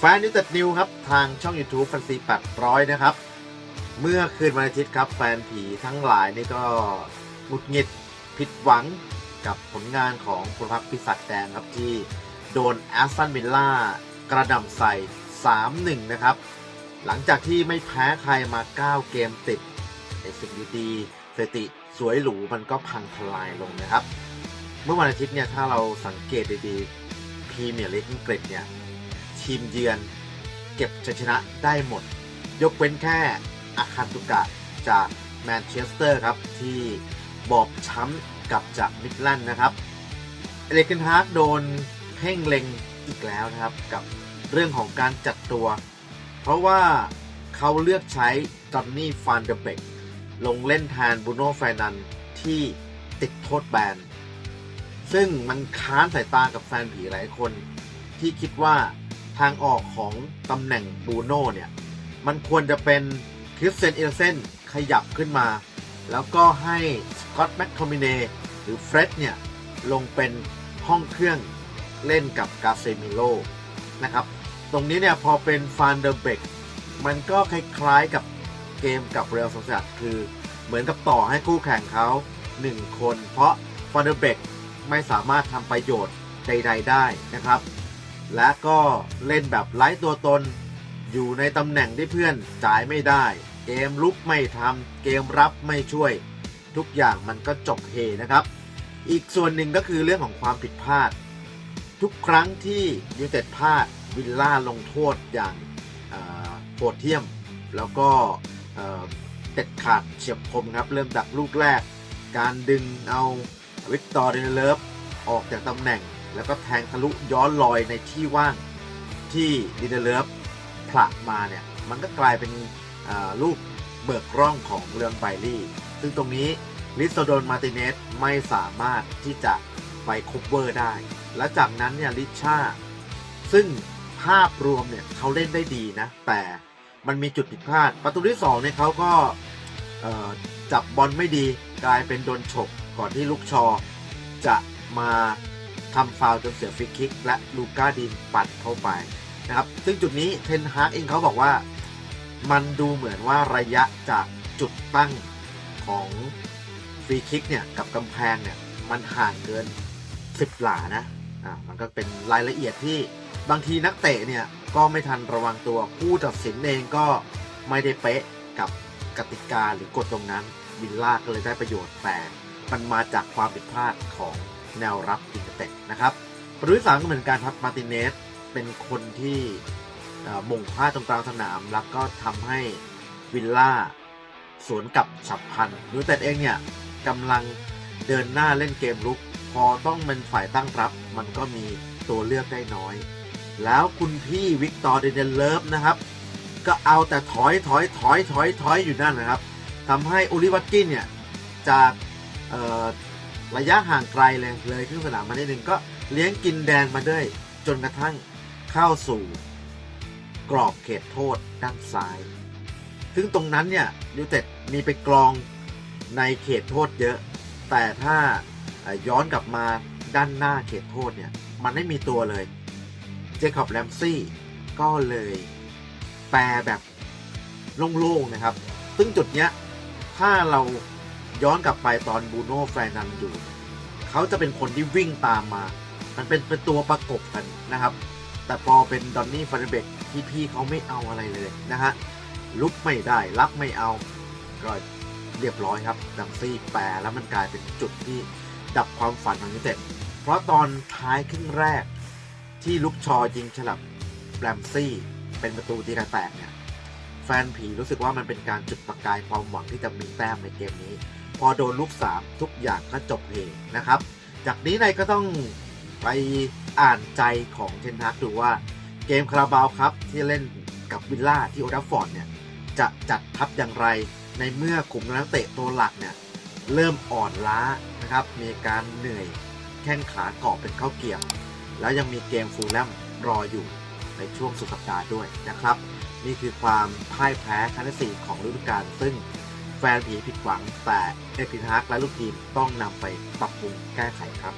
แฟนนิวเต็ดนิวครับทางช่อง YouTube ฟันซี800นะครับ เมื่อคืนวันอาทิตย์ครับแฟนผีทั้งหลายนี่ก็หงุดหงิดผิดหวังกับผลงานของคุณพักพิศักแดงครับที่โดนแอสตันวิลล่ากระหน่ำใส่ 3-1 นะครับ หลังจากที่ไม่แพ้ใครมา 9 เกมติดไอสิ่งดีๆสติสวยหรูมันก็พังทลายลงนะครับ เมื่อวันอาทิตย์เนี่ยถ้าเราสังเกตดีๆพรีเมียร์ลีกอังกฤษเนี่ย ทีมเยือน เก็บชัยชนะได้หมด ยกเว้นแค่อาคันตุกะจากแมนเชสเตอร์ครับ ที่บอบช้ำกับจากมิดแลนด์นะครับเอเลกเกนฮาร์กโดนเพ่งเล็งอีกแล้วนะครับ กับเรื่องของการจัดตัว เพราะว่าเขาเลือกใช้จอนนี่ฟานเดเบกลงเล่นแทนบูโน่แฟนันที่ติดโทษแบน ซึ่งมันค้านสายตากับแฟนผีหลายคนที่คิดว่า ทางออกของตำแหน่งบูโน่เนี่ย มันควรจะเป็นคริสเซนเอลเซนขยับขึ้นมา แล้วก็ให้สกอตแมคโทมิเนหรือเฟร็ดเนี่ย ลงเป็นห้องเครื่องเล่นกับกาเซมิโลนะครับ ตรงนี้เนี่ยพอเป็นฟานเดอร์เบกมันก็คล้ายๆกับเกมกับเรอัลโซเซดคือเหมือนกับต่อให้คู่แข่งเขา 1 คน เพราะฟานเดอร์เบกไม่สามารถทำประโยชน์ใด ๆ ได้นะครับ และก็เล่นแบบไร้ตัวตน อยู่ในตำแหน่งที่เพื่อนจ่ายไม่ได้ เกมลุกไม่ทำเกมรับไม่ช่วย ทุกอย่างมันก็จบเฮนะครับ อีกส่วนหนึ่งก็คือเรื่องของความผิดพลาด ทุกครั้งที่ยูเต็ดพลาดวิลล่าลงโทษอย่างโหดเที่ยม แล้วก็เอ่อเด็ดขาดเฉียบคมครับ เริ่มจากลูกแรก การดึงเอาวิกตอร์เดนเลฟออกจากตำแหน่ง แล้วก็แทงทะลุย้อนลอยในที่ว่างที่ดินเดเลฟผลักมาเนี่ย มันก็กลายเป็นลูกเบิกร่องของเรือนไบลี่ ซึ่งตรงนี้ลิสโตโดนมาติเนสไม่สามารถที่จะไปคุปเวอร์ได้ และจากนั้นเนี่ยลิชาซึ่งภาพรวมเนี่ยเขาเล่นได้ดีนะ แต่มันมีจุดผิดพลาด ประตูที่2เนี่ยเขาก็จับบอลไม่ดีกลายเป็นโดนฉกก่อนที่ลูกชอจะมา ทำฟาวจนเสียฟรีคิก และลูก้าดินปัดเข้าไปนะครับ ซึ่งจุดนี้เทนฮากเองเขาบอกว่า มันดูเหมือนว่าระยะจากจุดตั้งของฟรีคิกเนี่ยกับกำแพงเนี่ยมันห่างเกิน 10 หลานะอ่ามันก็เป็นรายละเอียดที่บางทีนักเตะเนี่ยก็ไม่ทันระวังตัวผู้ตัดสินเองก็ไม่ได้เป๊ะกับกติกาหรือกฎตรงนั้นวิลล่าก็เลยได้ประโยชน์แต่มันมาจากความผิดพลาดของ แนวรับอินเตอร์เต็ดนะครับประตูที่สามก็เหมือนกันครับมาติเนสเป็นคนที่เอ่อมงพลาดตรงกลางสนาม แล้วก็ทำให้วิลล่าสวนกับฉับพันยูเต็ดเองเนี่ยกำลังเดินหน้าเล่นเกมลุก พอต้องเป็นฝ่ายตั้งรับ มันก็มีตัวเลือกได้น้อย แล้วคุณพี่วิกตอร์เดนเลิฟนะครับ ก็เอาแต่ถอยถอยถอยถอยถอยอยู่นั่นนะครับทำให้โอลิวัตกินเนี่ยจากเระยะห่างไกลเลยเลยครึ่งสนามมาได้หนึ่งก็เลี้ยงกินแดงมาด้วยจนกระทั่งเข้าสู่กรอบเขตโทษด้านซ้าย ซึ่งตรงนั้นเนี่ยยูเต็ดมีไปกรองในเขตโทษเยอะ แต่ถ้าย้อนกลับมาด้านหน้าเขตโทษเนี่ยมันไม่มีตัวเลย เจคอบแรมซี่ก็เลยแปรแบบโล่งๆนะครับ ซึ่งจุดเนี้ยถ้าเรา ย้อนกลับไปตอนบูโน่แฟร์นันอยู่ เขาจะเป็นคนที่วิ่งตามมา มันเป็นเป็นตัวประกบกันนะครับ แต่พอเป็นดอนนี่ฟานเบกที่พี่เขาไม่เอาอะไรเลยนะฮะลุกไม่ได้รับไม่เอาก็เรียบร้อยครับดังซี่แปรแล้วมันกลายเป็นจุดที่ดับความฝันของยูเต็ดเพราะตอนท้ายครึ่งแรก ที่ลุกชอยิงฉลับแรมซี่เป็นประตูตีกระแตกเนี่ยแฟนผีรู้สึกว่ามันเป็นการจุดประกายความหวังที่จะมีแต้มในเกมนี้ พอโดนลูก3ทุกอย่างก็จบเพลงนะครับ จากนี้นายก็ต้องไปอ่านใจของเทนทักดูว่าเกมคาราบาวครับที่เล่นกับวิลล่าที่โอทัฟฟอร์ดเนี่ยจะจัดทัพอย่างไรในเมื่อกลุ่มนักเตะตัวหลักเนี่ยเริ่มอ่อนล้านะครับ มีการเหนื่อยแข้งขาเกาะเป็นข้าวเกรียบแล้วยังมีเกมฟูลแลมรออยู่ในช่วงสุดสัปดาห์ด้วยนะครับ นี่คือความพ่ายแพ้ครั้งที่สของฤดูกาลซึ่ง แฟนผีผิดหวังแต่เอพิทักและลูกทีมต้องนำไปปรับปรุงแก้ไขครับ